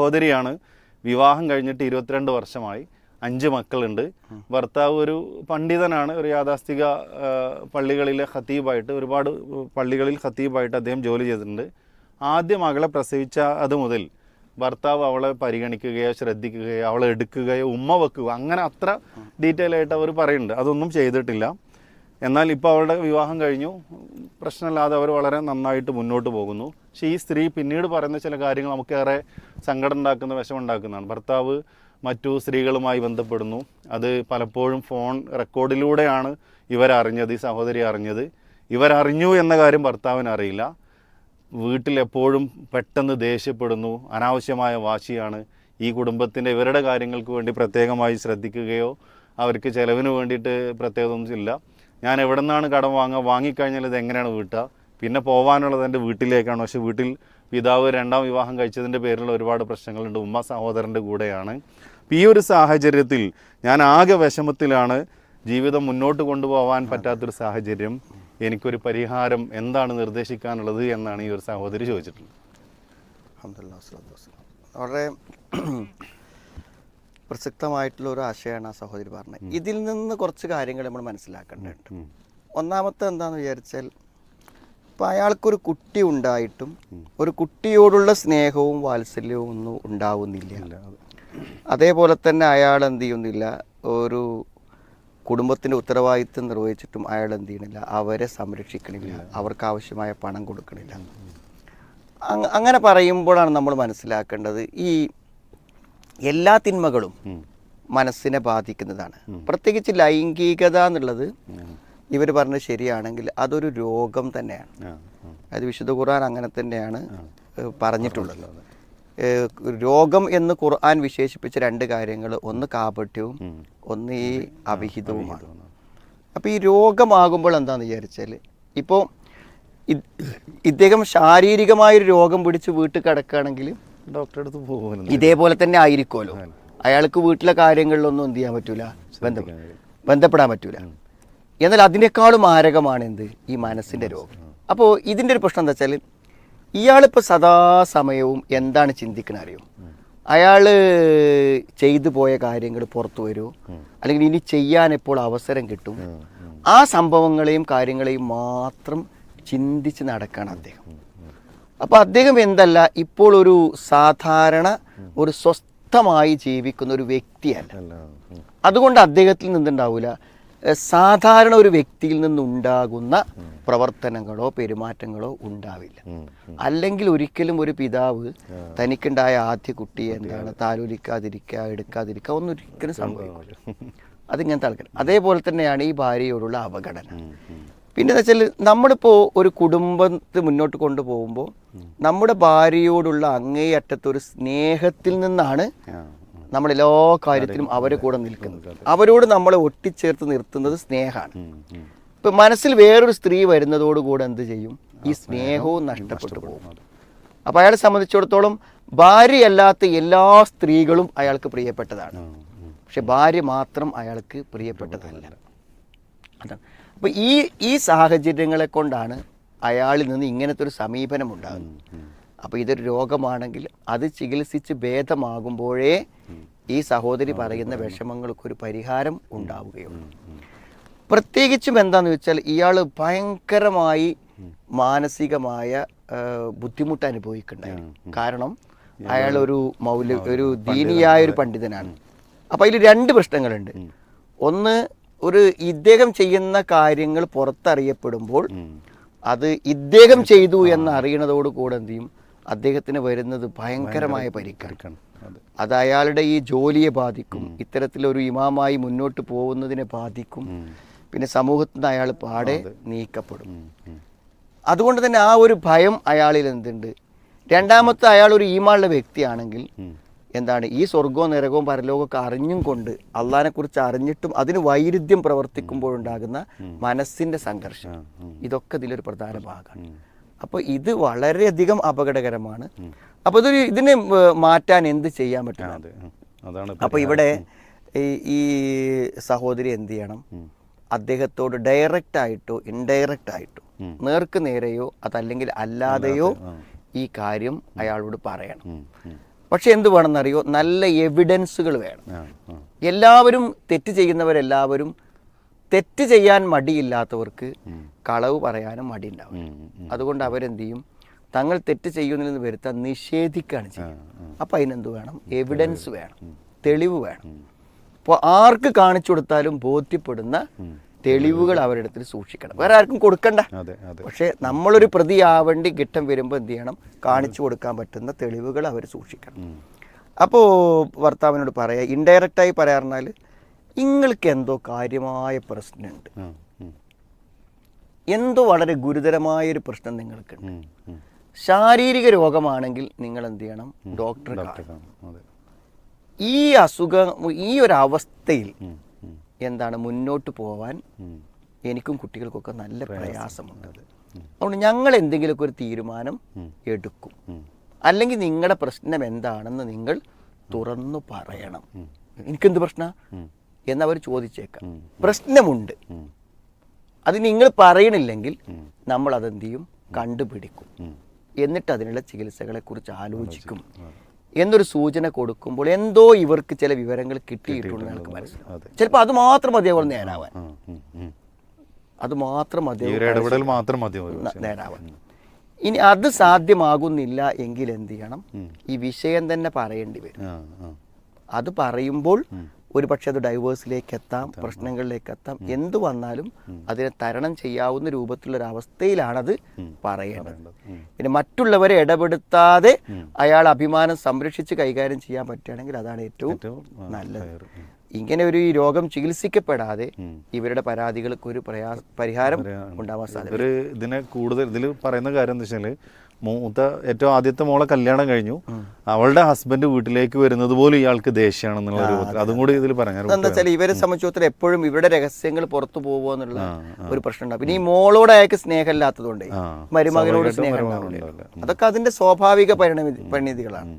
സഹോദരിയാണ്. വിവാഹം കഴിഞ്ഞിട്ട് ഇരുപത്തിരണ്ട് വർഷമായി. അഞ്ച് മക്കളുണ്ട്. ഭർത്താവ് ഒരു പണ്ഡിതനാണ്. ഒരു യാഥാസ്ഥിക പള്ളികളിലെ ഖത്തീബായിട്ട് ഒരുപാട് പള്ളികളിൽ ഖത്തീബായിട്ട് അദ്ദേഹം ജോലി ചെയ്തിട്ടുണ്ട്. ആദ്യം മകളെ പ്രസവിച്ച അത് മുതൽ ഭർത്താവ് അവളെ പരിഗണിക്കുകയോ ശ്രദ്ധിക്കുകയോ അവളെ എടുക്കുകയോ ഉമ്മ വെക്കുകയോ അങ്ങനെ അത്ര ഡീറ്റെയിൽ ആയിട്ട് അവർ പറയുന്നുണ്ട്. അതൊന്നും ചെയ്തിട്ടില്ല. എന്നാൽ ഇപ്പോൾ അവളുടെ വിവാഹം കഴിഞ്ഞു. പ്രശ്നമില്ലാതെ അവർ വളരെ നന്നായിട്ട് മുന്നോട്ട് പോകുന്നു. പക്ഷേ ഈ സ്ത്രീ പിന്നീട് പറയുന്ന ചില കാര്യങ്ങൾ നമുക്കേറെ സങ്കടം ഉണ്ടാക്കുന്ന വിഷമുണ്ടാക്കുന്നതാണ് ഭർത്താവ് മറ്റു സ്ത്രീകളുമായി ബന്ധപ്പെടുന്നു. അത് പലപ്പോഴും ഫോൺ റെക്കോർഡിലൂടെയാണ് ഇവരറിഞ്ഞത് ഈ സഹോദരി അറിഞ്ഞത്. ഇവരറിഞ്ഞു എന്ന കാര്യം ഭർത്താവിന് അറിയില്ല വീട്ടിൽ എപ്പോഴും പെട്ടെന്ന് ദേഷ്യപ്പെടുന്നു. അനാവശ്യമായ വാശിയാണ്. ഈ കുടുംബത്തിന്റെ ഇവരുടെ കാര്യങ്ങൾക്ക് വേണ്ടി പ്രത്യേകമായി ശ്രദ്ധിക്കുകയോ അവർക്ക് ചിലവിന് വേണ്ടിയിട്ട് പ്രത്യേകമൊന്നും ഇല്ല. ഞാൻ എവിടെ നിന്നാണ് കടം വാങ്ങുക? വാങ്ങിക്കഴിഞ്ഞാൽ ഇത് എങ്ങനെയാണ് വീട്ടുക? പിന്നെ പോകാനുള്ളത് എന്റെ വീട്ടിലേക്കാണ്. പക്ഷേ വീട്ടിൽ പിതാവ് രണ്ടാം വിവാഹം കഴിച്ചതിന്റെ പേരിൽ ഒരുപാട് പ്രശ്നങ്ങളുണ്ട്. ഉമ്മ സഹോദരന്റെ കൂടെയാണ്. അപ്പം ഈ ഒരു സാഹചര്യത്തിൽ ഞാൻ ആകെ വിഷമത്തിലാണ് ജീവിതം മുന്നോട്ട് കൊണ്ടുപോകാൻ പറ്റാത്തൊരു സാഹചര്യം. എനിക്കൊരു പരിഹാരം എന്താണ് നിർദ്ദേശിക്കാനുള്ളത് എന്നാണ് ഈ ഒരു സഹോദരി ചോദിച്ചിട്ടുള്ളത്. വളരെ പ്രസക്തമായിട്ടുള്ള ഒരു ആശയമാണ് ആ സഹോദരി പറഞ്ഞത്. ഇതിൽ നിന്ന് കുറച്ച് കാര്യങ്ങൾ നമ്മൾ മനസ്സിലാക്കേണ്ടതുണ്ട്. ഒന്നാമത്തെ എന്താന്ന് വിചാരിച്ചാൽ ഇപ്പം അയാൾക്കൊരു കുട്ടി ഉണ്ടായിട്ടും ഒരു കുട്ടിയോടുള്ള സ്നേഹവും വാത്സല്യവും ഒന്നും ഉണ്ടാവുന്നില്ല. അതേപോലെ തന്നെ അയാൾ എന്ത് ചെയ്യുന്നില്ല ഒരു കുടുംബത്തിന്റെ ഉത്തരവാദിത്വം നിർവഹിച്ചിട്ടും അയാൾ എന്ത് ചെയ്യണില്ല അവരെ സംരക്ഷിക്കണില്ല അവർക്ക് ആവശ്യമായ പണം കൊടുക്കണില്ല. അങ്ങനെ പറയുമ്പോഴാണ് നമ്മൾ മനസ്സിലാക്കേണ്ടത് ഈ എല്ലാ തിന്മകളും മനസ്സിനെ ബാധിക്കുന്നതാണ്. പ്രത്യേകിച്ച് ലൈംഗികത എന്നുള്ളത് ഇവർ പറഞ്ഞത് ശരിയാണെങ്കിൽ അതൊരു രോഗം തന്നെയാണ്. അത് വിശുദ്ധ ഖുർആൻ അങ്ങനെ തന്നെയാണ് പറഞ്ഞിട്ടുള്ളത്. രോഗം എന്ന് ഖുർആൻ വിശേഷിപ്പിച്ച രണ്ട് കാര്യങ്ങൾ ഒന്ന് കാപട്യവും ഒന്ന് ഈ അവിഹിതവുമാണ്. അപ്പോൾ ഈ രോഗമാകുമ്പോൾ എന്താണെന്ന് വിചാരിച്ചാൽ ഇപ്പോൾ ഇദ്ദേഹം ശാരീരികമായൊരു രോഗം പിടിച്ച് വീട്ടിൽ കിടക്കുകയാണെങ്കിൽ ഡോക്ടറെ അടുത്ത് പോകുന്നു ഇതേപോലെ തന്നെ ആയിരിക്കുമല്ലോ. അയാൾക്ക് വീട്ടിലെ കാര്യങ്ങളിലൊന്നും എന്ത് ചെയ്യാൻ പറ്റൂല? ബന്ധപ്പെടാൻ പറ്റൂല. എന്നാൽ അതിനേക്കാളും മാരകമാണ് എന്ത്? ഈ മനസ്സിന്റെ രോഗം. അപ്പോൾ ഇതിന്റെ ഒരു പ്രശ്നം എന്താ വെച്ചാൽ ഇയാളിപ്പോൾ സദാസമയവും എന്താണ് ചിന്തിക്കണ അറിയോ? അയാൾ ചെയ്തു പോയ കാര്യങ്ങൾ പുറത്തു വരുമോ? അല്ലെങ്കിൽ ഇനി ചെയ്യാൻ എപ്പോൾ അവസരം കിട്ടും? ആ സംഭവങ്ങളെയും കാര്യങ്ങളെയും മാത്രം ചിന്തിച്ച് നടക്കുകയാണ് അദ്ദേഹം. അപ്പോൾ അദ്ദേഹം എന്തല്ല ഇപ്പോൾ ഒരു സാധാരണ ഒരു സ്വസ്ഥമായി ജീവിക്കുന്ന ഒരു വ്യക്തിയല്ല. അതുകൊണ്ട് അദ്ദേഹത്തിൽ നിന്നുണ്ടാവില്ല സാധാരണ ഒരു വ്യക്തിയിൽ നിന്നുണ്ടാകുന്ന പ്രവർത്തനങ്ങളോ പെരുമാറ്റങ്ങളോ ഉണ്ടാവില്ല. അല്ലെങ്കിൽ ഒരിക്കലും ഒരു പിതാവ് തനിക്കുണ്ടായ ആദ്യ കുട്ടി എന്താണ് താലോലിക്കാതിരിക്കുക എടുക്കാതിരിക്കുക ഒന്നും ഒരിക്കലും സംഭവിക്കില്ല. അതിങ്ങനത്തെ ആൾക്കാർ അതേപോലെ തന്നെയാണ് ഈ ഭാര്യയോടുള്ള അവഗണന. പിന്നെ എന്ന് വെച്ചാൽ നമ്മളിപ്പോൾ ഒരു കുടുംബത്തെ മുന്നോട്ട് കൊണ്ടുപോകുമ്പോൾ നമ്മുടെ ഭാര്യയോടുള്ള അങ്ങേയറ്റത്തെ ഒരു സ്നേഹത്തിൽ നിന്നാണ് നമ്മൾ എല്ലാ കാര്യത്തിലും അവരെ കൂടെ നിൽക്കുന്നത്. അവരോട് നമ്മളെ ഒട്ടിച്ചേർത്ത് നിർത്തുന്നത് സ്നേഹമാണ്. ഇപ്പം മനസ്സിൽ വേറൊരു സ്ത്രീ വരുന്നതോടുകൂടെ എന്ത് ചെയ്യും? ഈ സ്നേഹവും നഷ്ടപ്പെട്ടു പോകും. അപ്പോൾ അയാളെ സംബന്ധിച്ചിടത്തോളം ഭാര്യയല്ലാത്ത എല്ലാ സ്ത്രീകളും അയാൾക്ക് പ്രിയപ്പെട്ടതാണ്. പക്ഷെ ഭാര്യ മാത്രം അയാൾക്ക് പ്രിയപ്പെട്ടതല്ല. അതാണ്. അപ്പോൾ ഈ ഈ സാഹചര്യങ്ങളെ കൊണ്ടാണ് അയാളിൽ നിന്ന് ഇങ്ങനത്തെ ഒരു സമീപനം ഉണ്ടാകുന്നത് അപ്പോൾ ഇതൊരു രോഗമാണെങ്കിൽ അത് ചികിത്സിച്ച് ഭേദമാകുമ്പോഴേ ഈ സഹോദരി പറയുന്ന വിഷമങ്ങൾക്കൊരു പരിഹാരം ഉണ്ടാവുകയുള്ളൂ. പ്രത്യേകിച്ചും എന്താണെന്ന് വെച്ചാൽ ഇയാൾ ഭയങ്കരമായി മാനസികമായ ബുദ്ധിമുട്ട് അനുഭവിക്കുന്നുണ്ടായിരുന്നു കാരണം അയാൾ ഒരു മൗല്യ ഒരു ദീനിയായ ഒരു പണ്ഡിതനാണ്. അപ്പോൾ അതിൽ രണ്ട് പ്രശ്നങ്ങളുണ്ട്. ഒന്ന് ഒരു ഇദ്ദേഹം ചെയ്യുന്ന കാര്യങ്ങൾ പുറത്തറിയപ്പെടുമ്പോൾ അത് ഇദ്ദേഹം ചെയ്തു എന്ന് അറിയണതോട് കൂടെ എന്ത് ചെയ്യും? അദ്ദേഹത്തിന് വരുന്നത് ഭയങ്കരമായ പരിക്കാണ്. അത്. അയാളുടെ ഈ ജോലിയെ ബാധിക്കും. ഇത്തരത്തിലൊരു ഇമാമായി മുന്നോട്ട് പോകുന്നതിനെ ബാധിക്കും. പിന്നെ സമൂഹത്തിൽ നിന്ന് അയാൾ പാടെ നീക്കപ്പെടും. അതുകൊണ്ട് തന്നെ ആ ഒരു ഭയം അയാളിൽ എന്തുണ്ട്? രണ്ടാമത്തെ അയാൾ ഒരു ഈമാളുടെ വ്യക്തിയാണെങ്കിൽ. എന്താണ് ഈ സ്വർഗവും നരകവും പരലോകമൊക്കെ അറിഞ്ഞും കൊണ്ട് അള്ളഹാനെ കുറിച്ച് അറിഞ്ഞിട്ടും അതിന് വൈരുദ്ധ്യം പ്രവർത്തിക്കുമ്പോഴുണ്ടാകുന്ന മനസ്സിന്റെ സംഘർഷം. ഇതൊക്കെ ഇതിലൊരു പ്രധാന ഭാഗമാണ്. അപ്പോൾ ഇത് വളരെയധികം അപകടകരമാണ്. അപ്പോൾ ഇതൊരു ഇതിനെ മാറ്റാൻ എന്ത് ചെയ്യാൻ പറ്റും? അപ്പോൾ ഇവിടെ ഈ സഹോദരി എന്ത് ചെയ്യണം? അദ്ദേഹത്തോട് ഡയറക്റ്റ് ആയിട്ടോ ഇൻഡയറക്റ്റ് ആയിട്ടോ. നേർക്ക് നേരെയോ അതല്ലെങ്കിൽ അല്ലാതെയോ ഈ കാര്യം അയാളോട് പറയണം. പക്ഷെ എന്ത് വേണമെന്നറിയോ? നല്ല എവിഡൻസുകൾ വേണം. എല്ലാവരും തെറ്റ് ചെയ്യുന്നവരെല്ലാവരും തെറ്റ് ചെയ്യാൻ മടിയില്ലാത്തവർക്ക് കളവ് പറയാനും മടി ഉണ്ടാവും. അതുകൊണ്ട് അവരെന്ത് ചെയ്യും തങ്ങൾ തെറ്റ് ചെയ്യുന്നതിൽ വരുത്താൻ നിഷേധിക്കുകയാണ് ചെയ്യുന്നത്. അപ്പം അതിനെന്ത് വേണം? എവിഡൻസ് വേണം. തെളിവ് വേണം. അപ്പോൾ ആർക്ക് കാണിച്ചു കൊടുത്താലും ബോധ്യപ്പെടുന്ന തെളിവുകൾ അവരുടെ അടുത്ത് സൂക്ഷിക്കണം. വേറെ ആർക്കും കൊടുക്കണ്ട. പക്ഷെ നമ്മളൊരു പ്രതിയാവേണ്ടി ഘട്ടം വരുമ്പോൾ എന്ത് ചെയ്യണം? കാണിച്ചു കൊടുക്കാൻ പറ്റുന്ന തെളിവുകൾ അവർ സൂക്ഷിക്കണം. അപ്പോൾ ഭർത്താവിനോട് പറയാ ഇൻഡയറക്റ്റായി പറയാറുണ്ടാൽ നിങ്ങൾക്ക് എന്തോ കാര്യമായ പ്രശ്നമുണ്ട്. എന്തോ വളരെ ഗുരുതരമായൊരു പ്രശ്നം നിങ്ങൾക്കുണ്ട്. ശാരീരിക രോഗമാണെങ്കിൽ നിങ്ങൾ എന്ത് ചെയ്യണം? ഡോക്ടറെ. അതെ. ഈ അസുഖം ഈ ഒരു അവസ്ഥയിൽ എന്താണ് മുന്നോട്ട് പോവാൻ എനിക്കും കുട്ടികൾക്കൊക്കെ നല്ല പ്രയാസമുണ്ട്. അതുകൊണ്ട് ഞങ്ങൾ എന്തെങ്കിലുമൊക്കെ ഒരു തീരുമാനം എടുക്കും. അല്ലെങ്കിൽ നിങ്ങളുടെ പ്രശ്നം എന്താണെന്ന് നിങ്ങൾ തുറന്നു പറയണം. എനിക്കെന്ത് പ്രശ്ന? എന്നവർ ചോദിച്ചേക്കാം. പ്രശ്നമുണ്ട്. അത് നിങ്ങൾ പറയണില്ലെങ്കിൽ നമ്മൾ അതെന്ത് ചെയ്യും? കണ്ടുപിടിക്കും. എന്നിട്ട് അതിനുള്ള ചികിത്സകളെക്കുറിച്ച് ആലോചിക്കും. എന്നൊരു സൂചന കൊടുക്കുമ്പോൾ എന്തോ ഇവർക്ക് ചില വിവരങ്ങൾ കിട്ടിയിട്ടുണ്ടെന്ന് എനിക്ക് മനസ്സിലാവും ചിലപ്പോൾ അത് മാത്രം അതേപോലെ നേരാവാൻ. അത് മാത്രം ഒരു മാത്രം മതി നേരാവാൻ. ഇനി അത് സാധ്യമാകുന്നില്ല എങ്കിൽ എന്ത് ചെയ്യണം? ഈ വിഷയം തന്നെ പറയേണ്ടി വരും. അത് പറയുമ്പോൾ ഒരു പക്ഷേ അത് ഡൈവേഴ്സിലേക്ക് എത്താം. പ്രശ്നങ്ങളിലേക്ക് എത്താം എന്തു വന്നാലും അതിനെ തരണം ചെയ്യാവുന്ന രൂപത്തിലുള്ള ഒരു അവസ്ഥയിലാണത് പറയേണ്ടത്. പിന്നെ മറ്റുള്ളവരെ ഇടപെടുത്താതെ അയാൾ അഭിമാനം സംരക്ഷിച്ച് കൈകാര്യം ചെയ്യാൻ പറ്റുകയാണെങ്കിൽ അതാണ് ഏറ്റവും നല്ലത്. ഇങ്ങനെ ഒരു ഈ രോഗം ചികിത്സിക്കപ്പെടാതെ ഇവരുടെ പരാതികൾക്ക് ഒരു പ്രയാ പരിഹാരം ഉണ്ടാവാൻ സാധ്യത ഇതിനെ കൂടുതൽ ഇതിൽ പറയുന്ന കാര്യം എന്താ വെച്ചാൽ മൂത്ത ഏറ്റവും ആദ്യത്തെ മോളെ കല്യാണം കഴിഞ്ഞു. അവളുടെ ഹസ്ബൻഡ് വീട്ടിലേക്ക് വരുന്നത് പോലും ഇയാൾക്ക് ദേഷ്യമാണെന്നുള്ള രൂപത്തിൽ അതും കൂടി ഇതിൽ പറഞ്ഞു എന്താ വെച്ചാൽ ഇവരെ സംബന്ധിച്ചിടത്തോളം എപ്പോഴും ഇവരുടെ രഹസ്യങ്ങൾ പുറത്തു പോകുമെന്നുള്ള ഒരു പ്രശ്നം ഉണ്ടാവും. പിന്നെ ഈ മോളോട് അയാൾക്ക് സ്നേഹമില്ലാത്തതുകൊണ്ട് മരുമകനോട് സ്നേഹം. അതൊക്കെ അതിന്റെ സ്വാഭാവിക പരിണതി പരിണിതികളാണ്.